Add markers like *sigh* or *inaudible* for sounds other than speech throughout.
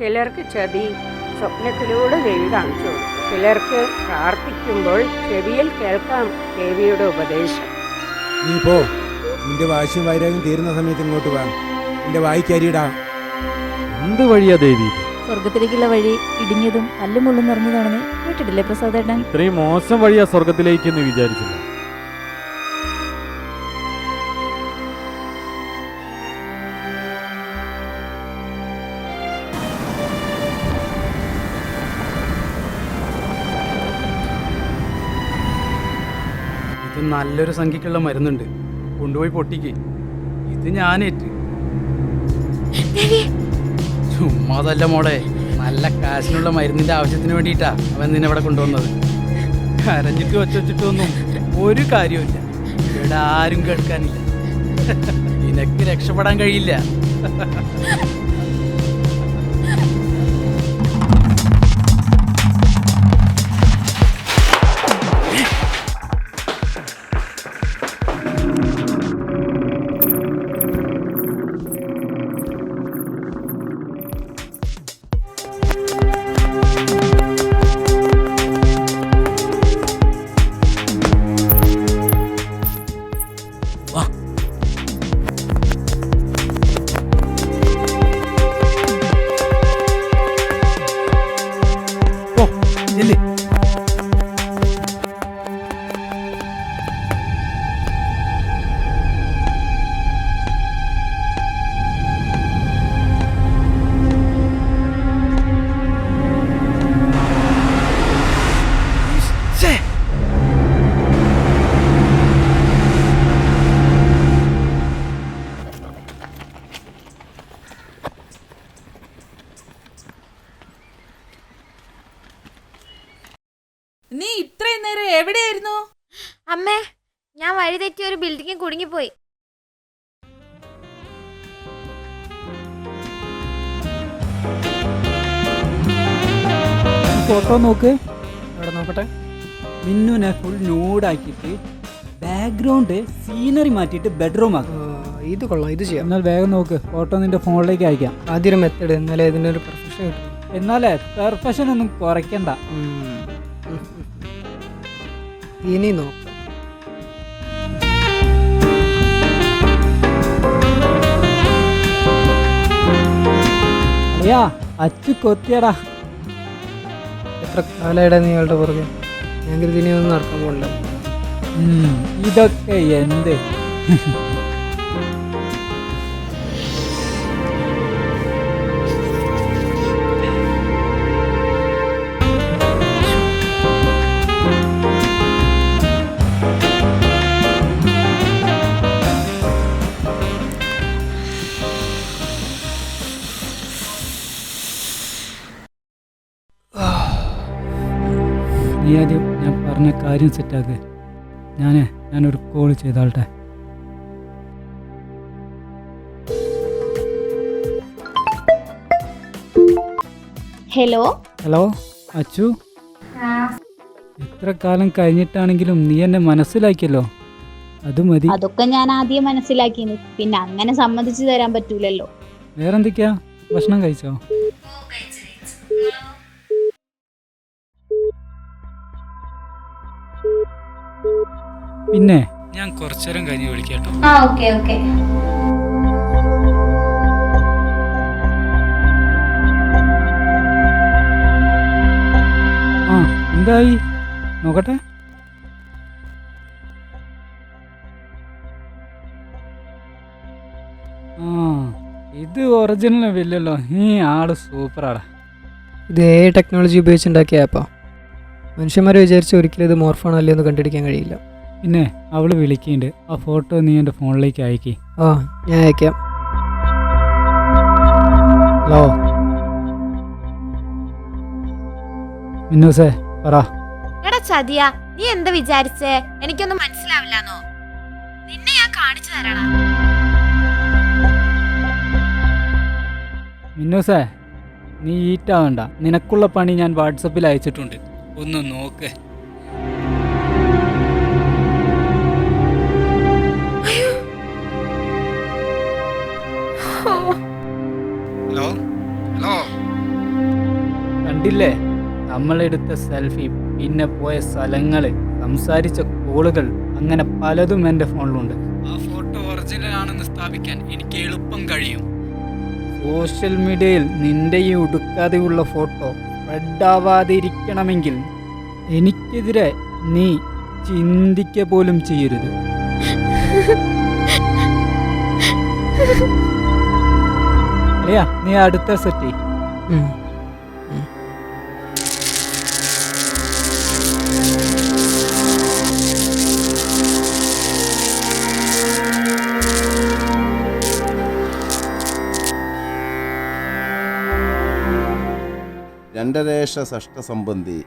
ചിലർക്ക് ചതി സ്വപ്നത്തിലൂടെ ദേവി കാണിച്ചു. കൊടുക്കും ചിലർക്ക് പ്രാർത്ഥിക്കുമ്പോൾ ചെവിയിൽ കേൾക്കാം ദേവിയുടെ ഉപദേശം. നീ പോ. നിന്റെ വാശിയും വൈരാഗ്യം തീരുന്ന സമയത്ത് ഇങ്ങോട്ട് വാ. നിന്റെ വായിക്കരിയിടാ എന്ത് വഴിയാ ദേവി? സ്വർഗത്തിലേക്കുള്ള വഴി ഇടിഞ്ഞതും കല്ലും മുള്ളും നിറഞ്ഞതാണെന്ന് കേട്ടിട്ടില്ലേ പ്രസാദേട്ടൻ ഇത്രയും മോശം വഴിയാ സ്വർഗത്തിലേക്ക് എന്ന് വിചാരിച്ചില്ല. നല്ലൊരു സംഖ്യക്കുള്ള മരുന്നുണ്ട്. കൊണ്ടുപോയി പൊട്ടിക്ക്. ഇത് ഞാനേറ്റ്. ചുമ്മാതല്ല മോളെ. നല്ല കാശിനുള്ള മരുന്നിന്റെ ആവശ്യത്തിന് വേണ്ടിയിട്ടാ അവൻ നിന്നെ ഇവിടെ കൊണ്ടുവന്നത്. കരഞ്ഞിട്ട് വെച്ച് വെച്ചിട്ടൊന്നും ഒരു കാര്യമില്ല ഇവിടെ ആരും കേൾക്കാനില്ല. നിനക്ക് രക്ഷപ്പെടാൻ കഴിയില്ല. ഫോട്ടോ നോക്ക്. എവിടെ നോക്കട്ടെ? മിന്നുനെ ഫുൾ ന്യൂഡാക്കിയിട്ട് ബാക്ക്ഗ്രൗണ്ട് സീനറി മാറ്റിയിട്ട് ബെഡ്റൂം ആക്കും. ഇത് കൊള്ളാം ഇത് ചെയ്യാം. എന്നാൽ വേഗം നോക്ക് ഫോട്ടോ നിന്റെ ഫോണിലേക്ക് അയക്കാം. ആദ്യം മെത്തേഡ് എന്നാലേ ഇതിനൊരു പ്രൊഫഷൻ കിട്ടും. എന്നാലേ പെർഫെക്ഷൻ ഒന്നും കുറയ്ക്കണ്ട. ഇനി നോക്കാം. അയ്യാ അച്ചു കൊത്തിയടാ. എത്ര കാലയുടെ നിങ്ങളുടെ പുറകെ. ഞാൻ കരുതി ഇനി ഒന്നും നടക്കാൻ ഇതൊക്കെ എന്ത്? കാര്യം സെറ്റാക്ക് ഞാൻ ഞാനൊരു കോൾ ചെയ്താളട്ടെ ഹലോ ഹലോ അച്ചു? എത്ര കാലം കഴിഞ്ഞിട്ടാണെങ്കിലും നീ എന്നെ മനസ്സിലാക്കിയല്ലോ. അത് മതി. അതൊക്കെ ഞാൻ ആദ്യം മനസ്സിലാക്കിന് പിന്നെ അങ്ങനെ സമ്മതിച്ചു തരാൻ പറ്റൂലല്ലോ. വേറെന്തൊക്കെയാ? ഭക്ഷണം കഴിച്ചോ. പിന്നെ? ഞാൻ കുറച്ചേരം കഴിഞ്ഞ് വിളിക്കാട്ടോ. ആ ഓക്കെ ഓക്കെ. ആ എന്തായി? നോക്കട്ടെ. ആ ഇത് ഒറിജിനൽ വില്ലല്ലോ. ഈ ആൾ സൂപ്പറാടാ. ഇത് ഏ ടെക്നോളജി ഉപയോഗിച്ചുണ്ടാക്കിയ ആപ്പാ മനുഷ്യന്മാരെ വിചാരിച്ച് ഒരിക്കലും ഇത് മോർഫോൺ അല്ലേ എന്ന് കണ്ടുപിടിക്കാൻ കഴിയില്ല. പിന്നെ അവൾ വിളിക്കുന്നുണ്ട് ആ ഫോട്ടോ നീ എന്റെ ഫോണിലേക്ക് അയക്കി. ഓ ഞാൻ അയക്കാം. ഹലോ. മിന്നൂസേ പറ. എടാ ചതിയ നീ എന്താ വിചാരിച്ചേ? എനിക്കൊന്നും മനസ്സിലാവില്ലെന്നോ? നിന്നെ ഞാൻ കാണിച്ചു തരണ മിന്നൂസേ നീ ഈറ്റാവണ്ട. നിനക്കുള്ള പണി ഞാൻ വാട്സപ്പിൽ അയച്ചിട്ടുണ്ട്. ഒന്ന് നോക്ക്. കണ്ടില്ലേ നമ്മളെടുത്ത സെൽഫി പിന്നെ പോയ സ്ഥലങ്ങൾ സംസാരിച്ച കോളുകൾ അങ്ങനെ പലതും എന്റെ ഫോണിലുണ്ട്. ആ ഫോട്ടോ ഒറിജിനൽ ആണെന്ന് സ്ഥാപിക്കാൻ എനിക്ക് എളുപ്പം കഴിയും. സോഷ്യൽ മീഡിയയിൽ നിന്റെ ഈ ഉടുക്കാതെയുള്ള ഫോട്ടോ സ്പ്രെഡാവാതിരിക്കണമെങ്കിൽ എനിക്കെതിരെ നീ ചിന്തിക്ക പോലും ചെയ്യരുത്. *laughs* നീ അടുത്ത സെറ്റ് ഉം. രണ്ടരേഷ ഷഷ്ടസംബന്ധി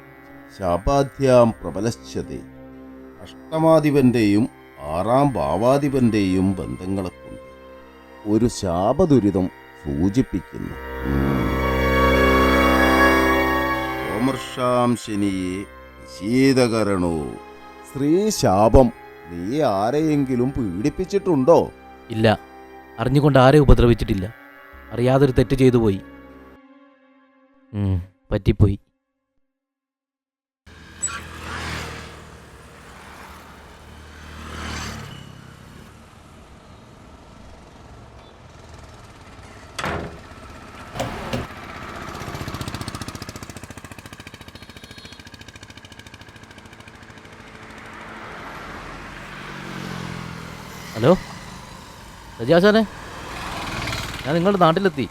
ശാപാധ്യാം പ്രബലശ്ചതി അഷ്ടമാധിപന്റെയും ആറാം ഭാവാധിപന്റെയും ബന്ധങ്ങളെക്കൊണ്ട് ഒരു ശാപദുരിതം സൂചിപ്പിക്കുന്നു. ഓമർഷാം ശനിയെ ശീതകരണോ സ്ത്രീ ശാപം നീ ആരെയെങ്കിലും പീഡിപ്പിച്ചിട്ടുണ്ടോ? ഇല്ല. അറിഞ്ഞുകൊണ്ട് ആരെ ഉപദ്രവിച്ചിട്ടില്ല. അറിയാതൊരു തെറ്റ് ചെയ്തു പോയി. പറ്റിപ്പോയി. ഹലോ? സജാസാനെ ഞാൻ നിങ്ങളുടെ നാട്ടിലെത്തി.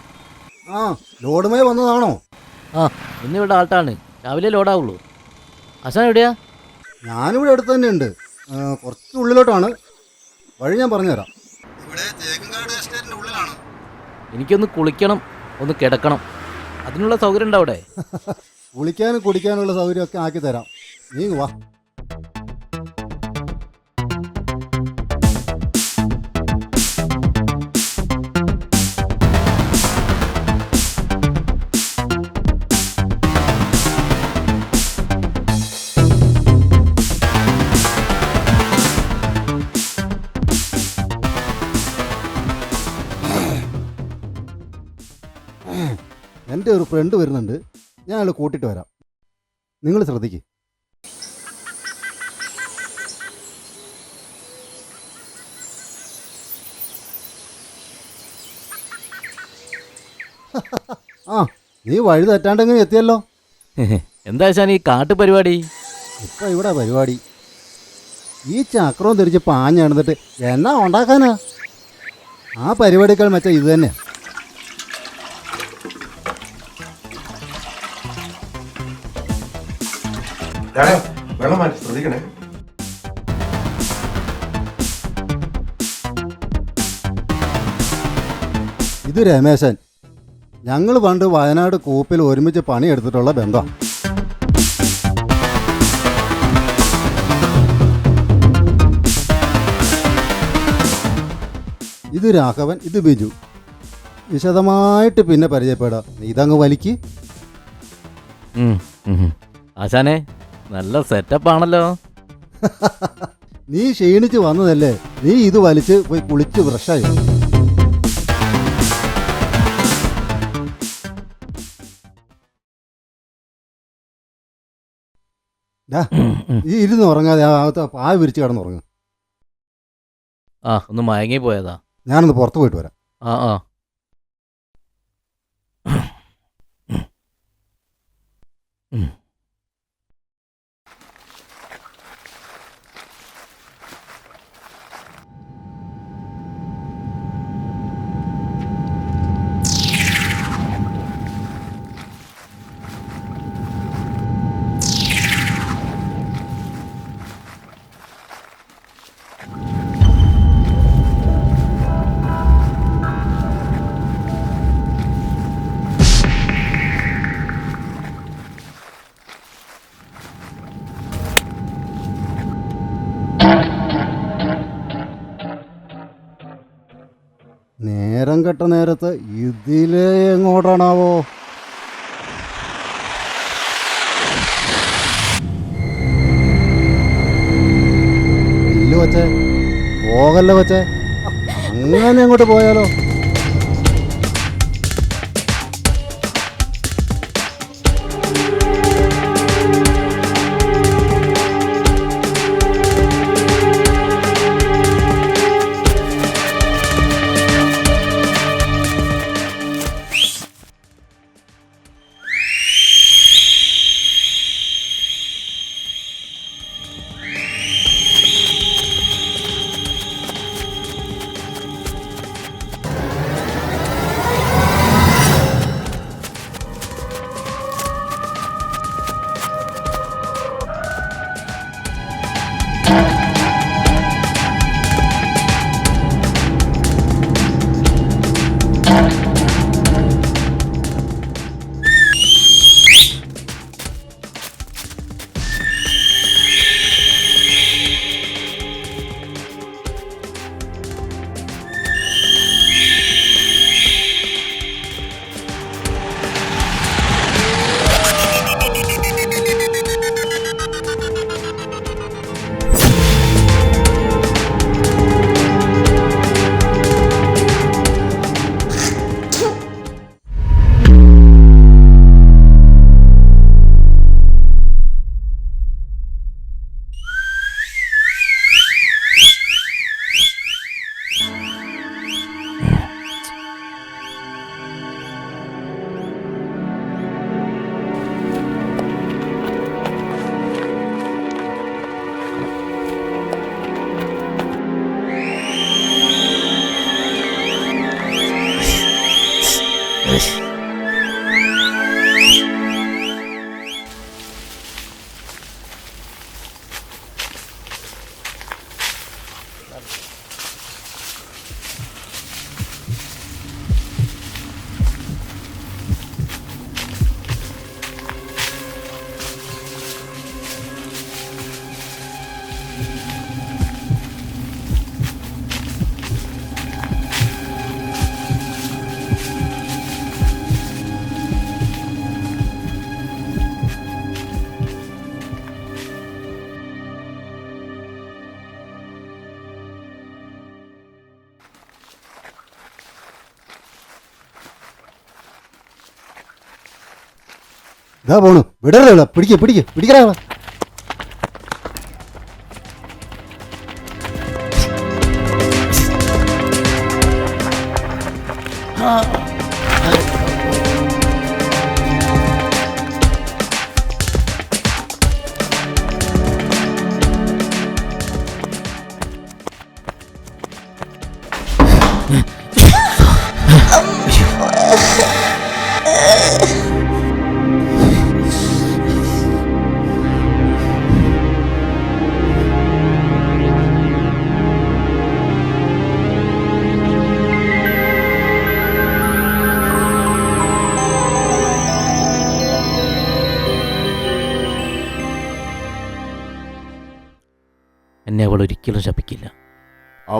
ആ ലോഡുമായി വന്നതാണോ? ആ. ഇന്നിവിടെ ആൾട്ടാണ്. രാവിലെ ലോഡാവുള്ളൂ. അസാൻ എവിടെയാ? ഞാനിവിടെ അടുത്ത് തന്നെ ഉണ്ട് കുറച്ച് ഉള്ളിലോട്ടാണ്. വഴി ഞാൻ പറഞ്ഞുതരാം. ഇവിടെ എസ്റ്റേറ്റിന്റെ ഉള്ളിലാണ്. എനിക്കൊന്ന് കുളിക്കണം ഒന്ന് കിടക്കണം. അതിനുള്ള സൗകര്യം ഉണ്ടോ അവിടെ? കുളിക്കാനും കുടിക്കാനുള്ള സൗകര്യമൊക്കെ ആക്കി തരാം നീ വാ. എന്റെ ഒരു ഫ്രണ്ട് വരുന്നുണ്ട്. ഞാൻ അയാൾ കൂട്ടിയിട്ട് വരാം. നിങ്ങൾ ശ്രദ്ധിക്ക്. ആ നീ വഴി തെറ്റാണ്ടെങ്കിലും എത്തിയല്ലോ. എന്താ ശാൻ ഈ കാട്ടു പരിപാടി? ഇപ്പൊ ഇവിടെ പരിപാടി. ഈ ചക്രവും തിരിച്ച് പാഞ്ഞ് നടന്നിട്ട് എന്നാ ഉണ്ടാക്കാനാ? ആ പരിപാടികൾ മെച്ച ഇത് തന്നെ വെള്ളം മാറ്റി ശ്രദ്ധിക്കണേ. ഇത് രമേശൻ. ഞങ്ങൾ പണ്ട് വയനാട് കൂപ്പിൽ ഒരുമിച്ച് പണിയെടുത്തിട്ടുള്ള ബന്ധം. ഇത് രാഘവൻ ഇത് ബിജു. വിശദമായിട്ട് പിന്നെ പരിചയപ്പെടാം. നീ ഇതങ്ങ് വലിക്ക്. ആശാനെ നല്ല സെറ്റപ്പ് ആണല്ലോ. *laughs* നീ ക്ഷീണിച്ച് വന്നതല്ലേ? നീ ഇത് വലിച്ച് പോയി കുളിച്ച് ഫ്രഷായി. ഈ ഇരുന്ന് ഉറങ്ങാതെ ആ ഭാഗത്ത് പായ വിരിച്ച് കിടന്നുറങ്ങും ആ ഒന്ന് മയങ്ങി പോയതാ. ഞാനൊന്ന് പുറത്ത് പോയിട്ട് വരാം. ആ ആ. ഉം. നേരം കെട്ട നേരത്ത് ഇതിലേ എങ്ങോട്ടാണാവോ? ഇല്ല വച്ചേ പോകല്ല വച്ചേ. അങ്ങനെ അങ്ങോട്ട് പോയാലോ? ഇതാ പോണു. വിടരുത് പിടിക്ക പിടിക്ക. പിടിക്കടാ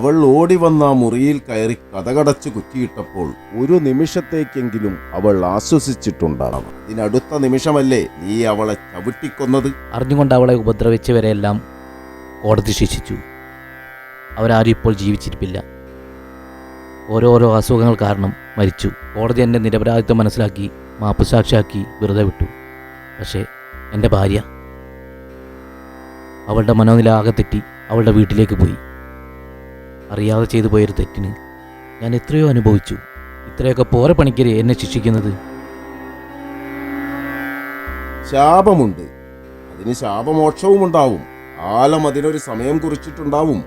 അവൾ ഓടി വന്ന മുറിയിൽ കയറി കഥകടച്ച് കുറ്റിയിട്ടപ്പോൾ ഒരു നിമിഷത്തേക്കെങ്കിലും അവൾ ആശ്വസിച്ചിട്ടുണ്ടാവും. ഇതിനടുത്ത നിമിഷമല്ലേ നീ അവളെ ചവിട്ടിക്കൊന്നത്? അറിഞ്ഞുകൊണ്ട് അവളെ ഉപദ്രവിച്ചവരെല്ലാം കോടതി ശിക്ഷിച്ചു. അവരാരും ഇപ്പോൾ ജീവിച്ചിരിപ്പില്ല. ഓരോരോ അസുഖങ്ങൾ കാരണം മരിച്ചു. കോടതി എന്റെ നിരപരാധിത്വം മനസ്സിലാക്കി മാപ്പ് മാപ്പുസാക്ഷിയാക്കി വെറുതെ വിട്ടു. പക്ഷേ എന്റെ ഭാര്യ അവളുടെ മനോനില ആകെ തെറ്റി. അവളുടെ വീട്ടിലേക്ക് പോയി. അറിയാതെ ചെയ്തു പോയൊരു തെറ്റിന് ഞാൻ എത്രയോ അനുഭവിച്ചു. ഇത്രയൊക്കെ പോരെ പണിക്കരെ എന്നെ ശിക്ഷിക്കുന്നത്. ശാപമുണ്ട്. അതിന് ശാപമോക്ഷവും ഉണ്ടാവും. ആലം അതിനൊരു സമയം കുറിച്ചിട്ടുണ്ടാവും.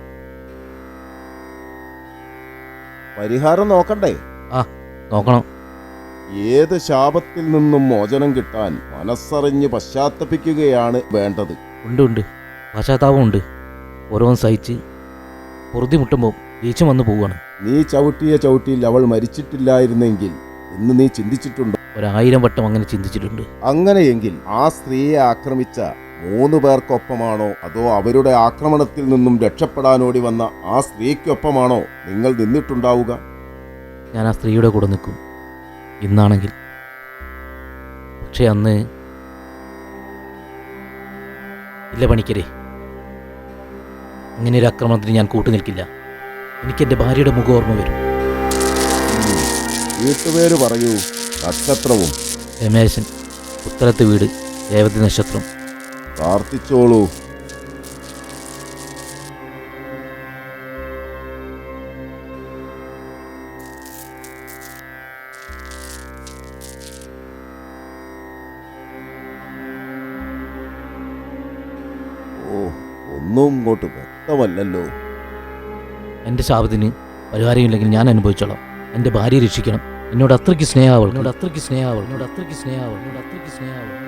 പരിഹാരം നോക്കണ്ടേ? ആ നോക്കണം. ഏത് ശാപത്തിൽ നിന്നും മോചനം കിട്ടാൻ മനസ്സറിഞ്ഞ് പശ്ചാത്തപിക്കുകയാണ് വേണ്ടത്. ഉണ്ട് ഉണ്ട്. പശ്ചാത്താപമുണ്ട്. ഓരോന്ന് സഹിച്ച് പൊറുതി മുട്ടുമ്പോൾ ദേഷ്യം വന്നു പോവുകയാണ്. നീ ചവിട്ടിയ ചവിട്ടിയിൽ അവൾ മരിച്ചിട്ടില്ലായിരുന്നെങ്കിൽ എന്ന് നീ ചിന്തിച്ചിട്ടുണ്ടോ? ഒരായിരം വട്ടം അങ്ങനെ ചിന്തിച്ചിട്ടുണ്ട്. അങ്ങനെയെങ്കിൽ ആ സ്ത്രീയെ ആക്രമിച്ച മൂന്ന് പേർക്കൊപ്പമാണോ അതോ അവരുടെ ആക്രമണത്തിൽ നിന്നും രക്ഷപ്പെടാനോടി വന്ന ആ സ്ത്രീക്കൊപ്പമാണോ നിങ്ങൾ നിന്നിട്ടുണ്ടാവുക? ഞാൻ ആ സ്ത്രീയുടെ കൂടെ നിൽക്കും. ഇന്നാണെങ്കിൽ. പക്ഷെ അന്ന് ഇല്ല പണിക്കരെ. അങ്ങനെ ഒരു ആക്രമണത്തിന് ഞാൻ കൂട്ടുനിൽക്കില്ല. എനിക്ക് എന്റെ ഭാര്യയുടെ മുഖം ഓർമ്മ വരും. വീട്ടുപേര് പറയൂ. നക്ഷത്രവും. രമേശൻ ഉത്തരത്ത് വീട് രേവതി നക്ഷത്രം. പ്രാർത്ഥിച്ചോളൂ. എന്റെ എന്റെ ശാപത്തിന് പരിഹാരമില്ലെങ്കിൽ ഞാൻ അനുഭവിച്ചോളാം. എന്റെ ഭാര്യയെ രക്ഷിക്കണം. എന്നോട് അത്രയ്ക്ക് സ്നേഹാവൾ എന്നോട് അത്രയ്ക്ക് സ്നേഹാവൾ എന്നോട് അത്രയ്ക്ക് സ്നേഹാവൾ എന്നോട് അത്രയ്ക്ക് സ്നേഹാവൾ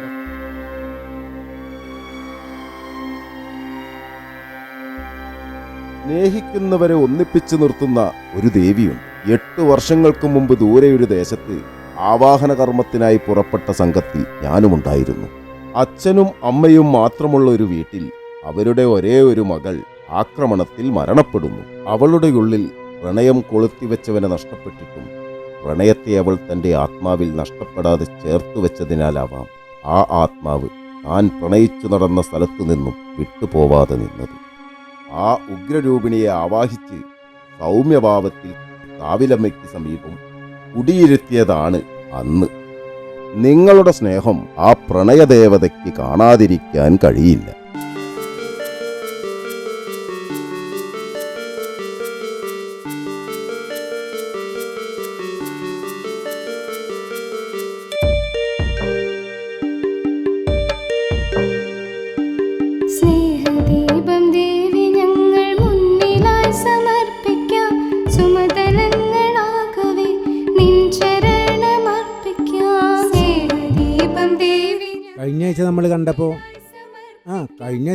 സ്നേഹിക്കുന്നവരെ ഒന്നിപ്പിച്ചു നിർത്തുന്ന ഒരു ദേവിയുണ്ട്. എട്ട് വർഷങ്ങൾക്ക് മുമ്പ് ദൂരെ ഒരു ദേശത്ത് ആവാഹന കർമ്മത്തിനായി പുറപ്പെട്ട സംഘത്തിൽ ഞാനുമുണ്ടായിരുന്നു അച്ഛനും അമ്മയും മാത്രമുള്ള ഒരു വീട്ടിൽ അവരുടെ ഒരേ ഒരു മകൾ ആക്രമണത്തിൽ മരണപ്പെടുന്നു. അവളുടെ ഉള്ളിൽ പ്രണയം കൊളുത്തിവെച്ചവനെ നഷ്ടപ്പെട്ടിട്ടും പ്രണയത്തെ അവൾ തന്റെ ആത്മാവിൽ നഷ്ടപ്പെടാതെ ചേർത്തു വെച്ചതിനാലാവാം ആ ആത്മാവ് താൻ പ്രണയിച്ചു നടന്ന സ്ഥലത്തു നിന്നും വിട്ടുപോവാതെ നിന്നത്. ആ ഉഗ്രരൂപിണിയെ ആവാഹിച്ച് സൗമ്യഭാവത്തിൽ കാവിലമ്മയ്ക്ക് സമീപം കുടിയിരുത്തിയതാണ് അന്ന്. നിങ്ങളുടെ സ്നേഹം ആ പ്രണയദേവതയ്ക്ക് കാണാതിരിക്കാൻ കഴിയില്ല.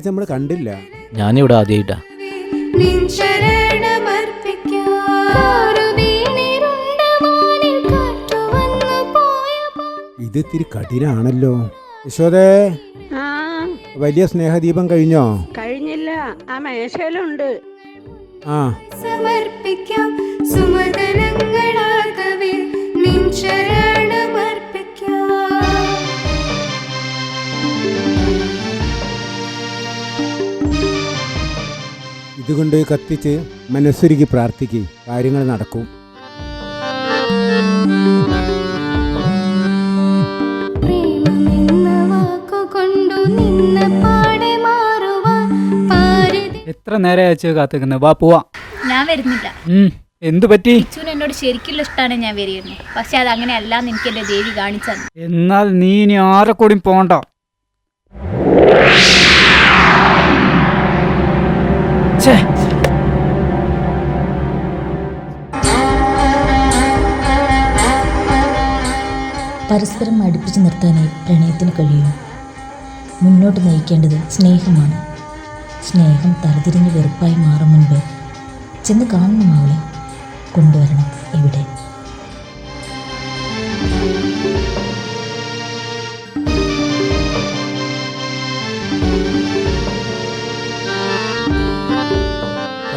ആഴ്ച നമ്മൾ കണ്ടില്ല. ഞാനിവിടെ ആദ്യമായിട്ടാ ഇത് ഇത്തിരി കഠിനാണല്ലോ. യശോദേ ആ. വലിയ സ്നേഹദീപം കഴിഞ്ഞോ? കഴിഞ്ഞില്ല. ആ മേശയിലുണ്ട്. ആ. സമർപ്പിക്കാം സുമതലങ്ങളാകവേ. നിൻ ശരണമർപ്പിക്കാം ഇതുകൊണ്ട് കത്തിച്ച് മനസ്സുരുക്കി പ്രാർത്ഥിക്കുക കാര്യങ്ങൾ നടക്കും. എത്ര നേരെ കാത്തിക്കുന്നത് വാ പോവാ. ഞാൻ വരുന്നില്ല. എന്ത് പറ്റി? എന്നോട് ശരിക്കുള്ള ഇഷ്ടമാണ് ഞാൻ വരുന്നത്. പക്ഷെ അത് അങ്ങനെയല്ലാന്ന് എനിക്ക് എന്റെ ദേവി കാണിച്ചു എന്നാൽ നീ ഇനി ആരെ കൂടി പോണ്ട. പരസ്പരം അടുപ്പിച്ച് നിർത്താനായി പ്രണയത്തിന് കഴിയും. മുന്നോട്ട് നയിക്കേണ്ടത് സ്നേഹമാണ്. സ്നേഹം തലതിരിഞ്ഞ് വെറുപ്പായി മാറും മുൻപ്. ചെന്ന് കാണണം അവളെ. കൊണ്ടുവരണം ഇവിടെ.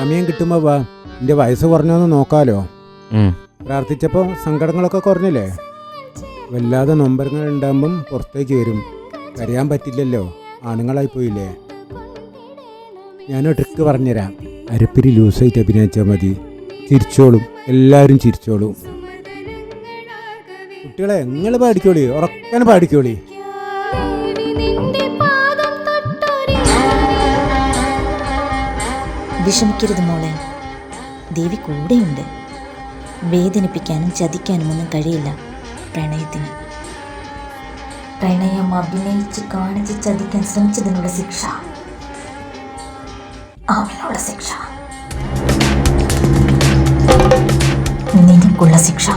സമയം കിട്ടുമ്പോൾ വാ എന്റെ വയസ്സ് കുറഞ്ഞോന്ന് നോക്കാലോ. പ്രാർത്ഥിച്ചപ്പോ പ്രാർത്ഥിച്ചപ്പോൾ സങ്കടങ്ങളൊക്കെ കുറഞ്ഞില്ലേ? വല്ലാതെ നൊമ്പരങ്ങൾ ഉണ്ടാകുമ്പം പുറത്തേക്ക് വരും. കരയാൻ പറ്റില്ലല്ലോ ആണുങ്ങളായി പോയില്ലേ? ഞാനൊരു ട്രിക്ക് പറഞ്ഞുതരാം. അരപ്പിരി ലൂസായിട്ട് അഭിനയിച്ചാൽ മതി. ചിരിച്ചോളും എല്ലാവരും ചിരിച്ചോളും. കുട്ടികളെ നിങ്ങൾ പാടിക്കോളി ഉറക്കനെ പാടിക്കോളി. വിഷമിക്കരുത് മോളെ. ദേവി കൂടെയുണ്ട്. വേദനിപ്പിക്കാനും ചതിക്കാനും ഒന്നും കഴിയില്ല പ്രണയത്തിന്. പ്രണയം അഭിനയിച്ച് കാണിച്ച് ചതിക്കാൻ ശ്രമിച്ചതിനുള്ള ശിക്ഷ. അവനുള്ള ശിക്ഷ. നിനക്കുള്ള ശിക്ഷ.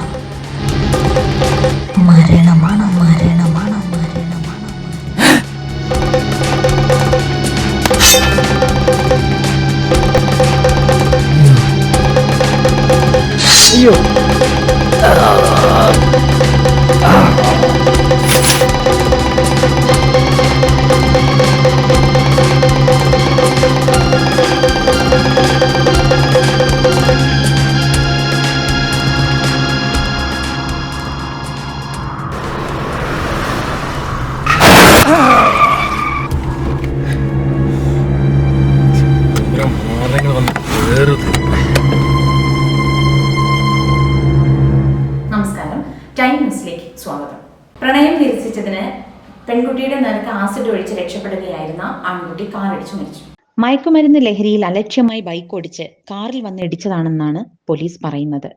മയക്കുമരുന്ന് ലഹരിയിൽ അലക്ഷ്യമായി ബൈക്ക് ഓടിച്ച് കാറിൽ വന്ന് ഇടിച്ചതാണെന്നാണ് പോലീസ് പറയുന്നത്.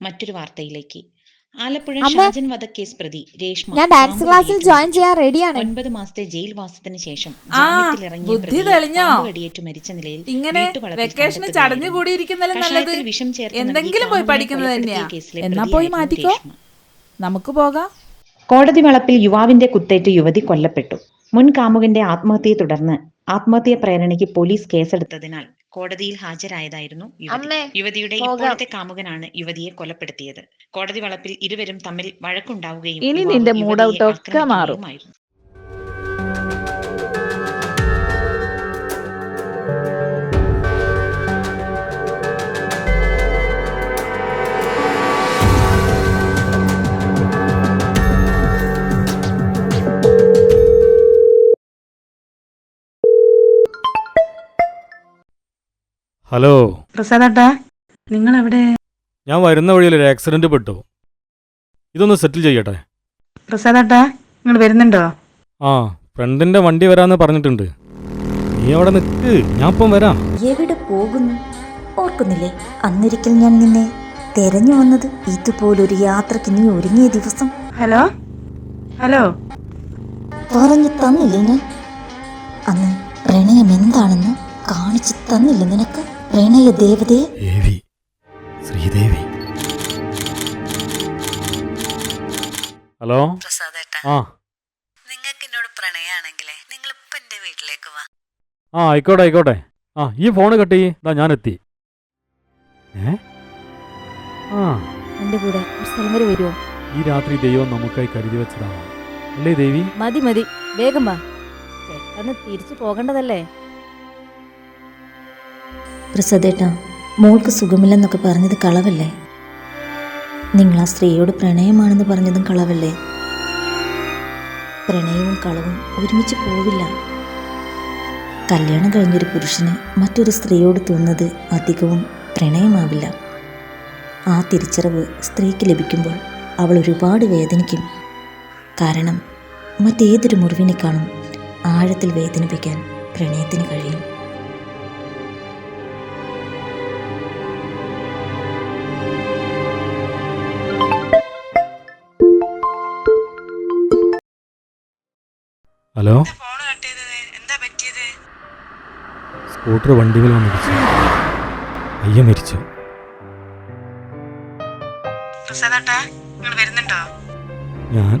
മറ്റൊരു വാർത്തയിലേക്ക്. ആലപ്പുഴ ഷാജൻ വധക്കേസ് പ്രതി രേഷ്മ ഞാൻ ഡാൻസ് ക്ലാസ്സിൽ ജോയിൻ ചെയ്യാൻ റെഡിയാണ് ഒൻപത് മാസത്തെ ജയിൽ വാസത്തിന് ശേഷം ബുദ്ധി തെളിഞ്ഞോ? മരിച്ച നിലയിൽ ഇങ്ങനെ വെക്കേഷന്. ചടഞ്ഞു കൂടിയിരിക്കുന്നതിലും നല്ലത് വിഷം ചേർത്ത് എന്തെങ്കിലും പോയി പഠിക്കുന്നത് തന്നെയാ. എന്നാ പോയി മാറ്റിക്കോ? നമുക്ക് പോകാം. കോടതി വളപ്പിൽ യുവാവിന്റെ കുത്തേറ്റ് യുവതി കൊല്ലപ്പെട്ടു. മുൻ കാമുകന്റെ ആത്മഹത്യയെ തുടർന്ന് ആത്മഹത്യാ പ്രേരണയ്ക്ക് പോലീസ് കേസെടുത്തതിനാൽ കോടതിയിൽ ഹാജരായതായിരുന്നു യുവതി. യുവതിയുടെ ഇപ്പോഴത്തെ കാമുകനാണ് യുവതിയെ കൊലപ്പെടുത്തിയത്. കോടതി വളപ്പിൽ ഇരുവരും തമ്മിൽ വഴക്കുണ്ടാവുകയും ഇനി നിന്റെ മൂഡ് ഔട്ട് ഒക്കെ മാറും. ഹലോ. പ്രസാദേട്ടാ നിങ്ങൾ എവിടെ ഞാൻ വരുന്ന വഴിയിൽ ഒരു ആക്സിഡന്റ് പെട്ടു. ഇതൊന്ന് സെറ്റിൽ ചെയ്യട്ടെ. പ്രസാദേട്ടാ നിങ്ങൾ വരുന്നുണ്ടോ? ആ ഫ്രണ്ടിന്റെ വണ്ടി വരാന്ന് പറഞ്ഞിട്ടുണ്ട്. നീ അവിടെ നിക്ക് ഞാൻ ഇപ്പം വരാം. എവിടെ പോകുന്നു? ഓർക്കുന്നില്ലേ? അന്നൊരിക്കൽ ഞാൻ നിന്നെ തെരഞ്ഞു വന്നത് ഇതുപോലൊരു യാത്രയ്ക്ക് നീ ഒരുങ്ങിയ ദിവസം. ഹലോ? ഹലോ? പറഞ്ഞു തന്നില്ലേ ഞാൻ? അന്ന് പ്രണയം എന്താണെന്ന് കാണിച്ചു തന്നില്ല നിനക്ക്? പ്രണയ ദേവതയെ? ദേവി. ശ്രീദേവി. ഹലോ? ആ. നിങ്ങൾക്ക് എന്നോട് പ്രണയാണെങ്കിലേ നിങ്ങൾ ഇപ്പൊ എന്റെ വീട്ടിലേക്ക് വാ. ആ ആയിക്കോട്ടെ ആയിക്കോട്ടെ. ആ ഈ ഫോണ് കട്ട്. ഇതാ ഞാൻ എത്തി ഏ? ആ. എന്റെ കൂടെ ഒരു സ്ഥലം വരെ വരുമോ ഈ രാത്രി ദൈവം നമുക്കായി കരുതി വെച്ചതാണ് അല്ലേ ദേവി? മതി മതി. വേഗം വാ. പെട്ടെന്ന് തിരിച്ചു പോകേണ്ടതല്ലേ? പ്രസദേട്ടാ മോൾക്ക് സുഖമില്ലെന്നൊക്കെ പറഞ്ഞത് കളവല്ലേ? നിങ്ങൾ ആ സ്ത്രീയോട് പ്രണയമാണെന്ന് പറഞ്ഞതും കളവല്ലേ? പ്രണയവും കളവും ഒരുമിച്ച് പോവില്ല. കല്യാണം കഴിഞ്ഞൊരു പുരുഷന് മറ്റൊരു സ്ത്രീയോട് തോന്നുന്നത് അധികവും പ്രണയമാവില്ല. ആ തിരിച്ചറിവ് സ്ത്രീക്ക് ലഭിക്കുമ്പോൾ അവൾ ഒരുപാട് വേദനിക്കും. കാരണം മറ്റേതൊരു മുറിവിനേക്കാളും ആഴത്തിൽ വേദനിപ്പിക്കാൻ പ്രണയത്തിന് കഴിയും. ഹലോ? ഫോൺ കട്ട് ചെയ്തത് എന്താ പറ്റിയത്? സ്കൂട്ടർ വണ്ടിയിൽ വന്നിടിച്ചു അയ്യ മരിച്ചു. പ്രസാദേട്ടാ നിങ്ങൾ വരുന്നുണ്ടോ? ഞാൻ